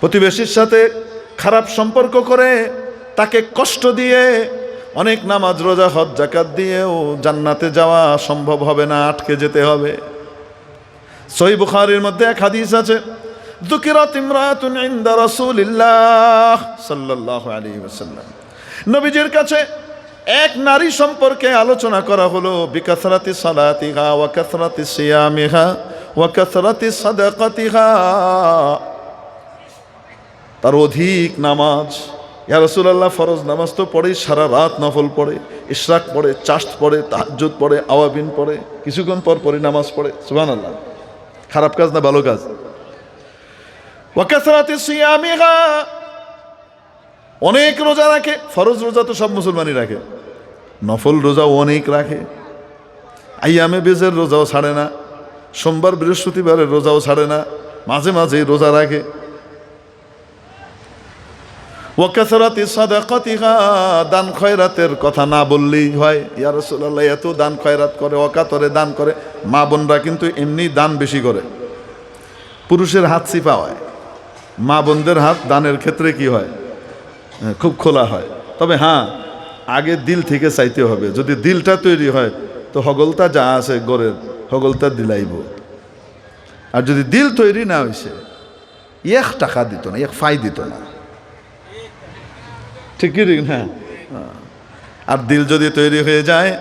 প্রতিবেশীর সাথে খারাপ সম্পর্ক করে, তাকে কষ্ট দিয়ে, অনেক নামাজ, রোজা, হজ জাকাত দিয়েও জান্নাতে যাওয়া সম্ভব হবে না, আটকে যেতে হবে। সই বুখারির মধ্যে এক হাদিস আছে, দুকিরাত ইমরাতুন ইনদা রাসূলিল্লাহ সাল্লাল্লাহু আলাইহি ওয়াসাল্লাম। নবীজির কাছে এক নারী সম্পর্কে আলোচনা করা হলো, বিকাসরাতি সালাতিহা, ওয়া কাসরাতি সিয়ামিহা, ওয়া কাসরাতি সাদাকাতিহা। তার অধিক নামাজ। ইয়া রসুলাল্লাহ, ফরজ নামাজ তো পড়ে, সারা রাত নফল পড়ে, ইশরাক পড়ে, চাষ্ট পড়ে, তাহাজ্জুদ পড়ে, আওয়াবিন পড়ে, কিছুক্ষণ পর পরে নামাজ পড়ে। সুবান আল্লাহ খারাপ কাজ না ভালো কাজ? অনেক রোজা রাখে, ফরজ রোজা তো সব মুসলমানই রাখে। নফল রোজাও অনেক রাখে। আইয়ামে বেজের রোজাও ছাড়ে না। সোমবার বৃহস্পতিবারের রোজাও ছাড়ে না। মাঝে মাঝে রোজা রাখে। ওয়াকাসরাতি সাদাকাতিহা দান খয়রাতের কথা না বললেই হয়। ইয়া রাসূলুল্লাহ এত দান খয়রাত করে অকাতরে দান করে মা বোনরা কিন্তু এমনি দান বেশি করে। পুরুষের হাত চিপা হয় মা বোনদের হাত দানের ক্ষেত্রে কি হয়? হ্যাঁ, খুব খোলা হয়। তবে হ্যাঁ আগে দিল থেকে চাইতে হবে। যদি দিলটা তৈরি হয় তো হগলতা যা আছে গড়ের হগলতা দিলাইব। আর যদি দিল তৈরি না হয়েছে এক টাকা দিত না এক ফাই দিত না। ঠিক কি ঠিক না। আর দিল যদি তৈরি হয়ে যায়,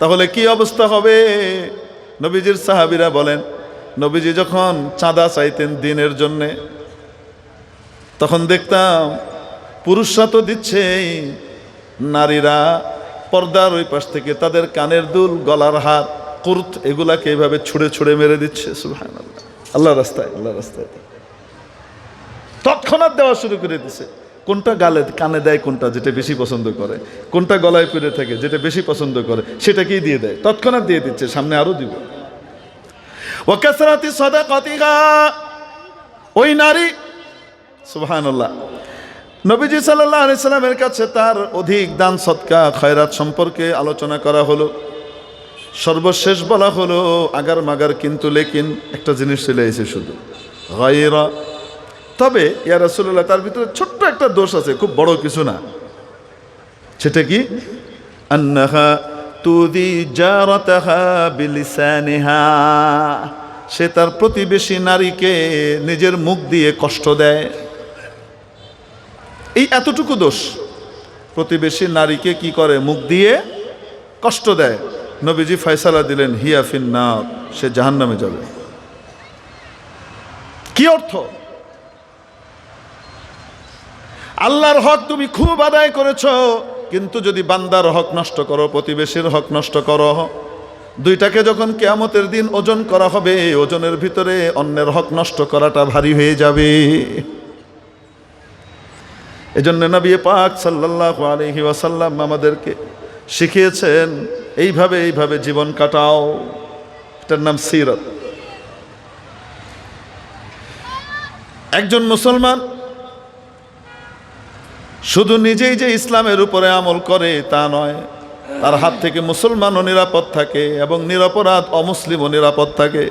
তাহলে কি অবস্থা হবে? নবীজির সাহাবিরা বলেন, নবীজি যখন চাঁদা চাইতেন দিনের জন্যে, তখন দেখতাম পুরুষরা তো দিচ্ছেই, নারীরা পর্দার ওই পাশ থেকে তাদের কানের দুল, গলার হার, কুর্ত এগুলাকে এইভাবে ছুঁড়ে ছুঁড়ে মেরে দিচ্ছে, সুবহানাল্লাহ। আল্লাহ রাস্তায় আল্লাহ রাস্তায়। তৎক্ষণাৎ দেওয়া শুরু করে দিছে। কোনটা গালে কানে দেয়, কোনটা যেটা বেশি পছন্দ করে? কোনটা গলায় পরে থাকে যেটা বেশি পছন্দ করে, সেটাকেই দিয়ে দেয়। তৎক্ষণাৎ দিয়ে দিচ্ছে, সামনে আরও দিব। ওয়াকাসরাতি সাদাকাতিহা। ওই নারী, সুবহানাল্লাহ, নবীজি সাল্লাল্লাহু আলাইহি সাল্লামের কাছে তার অধিক দান, সৎকা, খয়রাত সম্পর্কে আলোচনা করা হলো। সর্বশেষ বলা হলো আগার মাগার কিন্তু লেকিন একটা জিনিস চলে এসে শুধু। গায়রা তবে, ইয়া রাসূলুল্লাহ, তার ভিতরে ছোট্ট একটা দোষ আছে, খুব বড় কিছু না। সেটা কি? সে তার প্রতিবেশী নারীকে নিজের মুখ দিয়ে কষ্ট দেয়। এই এতটুকু দোষ। প্রতিবেশী নারীকে কি করে? মুখ দিয়ে কষ্ট দেয়। নবীজি ফয়সালা দিলেন হিয়াফিন না সে জাহান্নামে যাবে। কি অর্থ? আল্লাহর হক তুমি খুব আদায় করেছ, কিন্তু যদি বান্দার হক নষ্ট করো, প্রতিবেশীর হক নষ্ট করো, দুইটাকে যখন কেয়ামতের দিন ওজন করা হবে, ওজনের ভিতরে অন্যের হক নষ্ট করাটা ভারী হয়ে যাবে। এজন্য নবী পাক সাল্লাল্লাহু আলাইহি ওয়াসাল্লাম আমাদেরকে শিখিয়েছেন, এইভাবে এইভাবে জীবন কাটাও। এটার নাম সিরত। একজন মুসলমান শুধু নিজেই যে ইসলামের উপরে আমল করে তা নয়, তার হাত থেকে মুসলমানও নিরাপদ থাকে এবং নিরপরাধ অমুসলিমও নিরাপদ থাকে।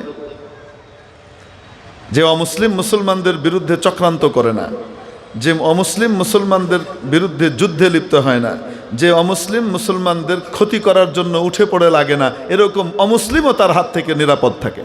যে অমুসলিম মুসলমানদের বিরুদ্ধে চক্রান্ত করে না, যে অমুসলিম মুসলমানদের বিরুদ্ধে যুদ্ধে লিপ্ত হয় না, যে অমুসলিম মুসলমানদের ক্ষতি করার জন্য উঠে পড়ে লাগে না, এরকম অমুসলিমও তার হাত থেকে নিরাপদ থাকে।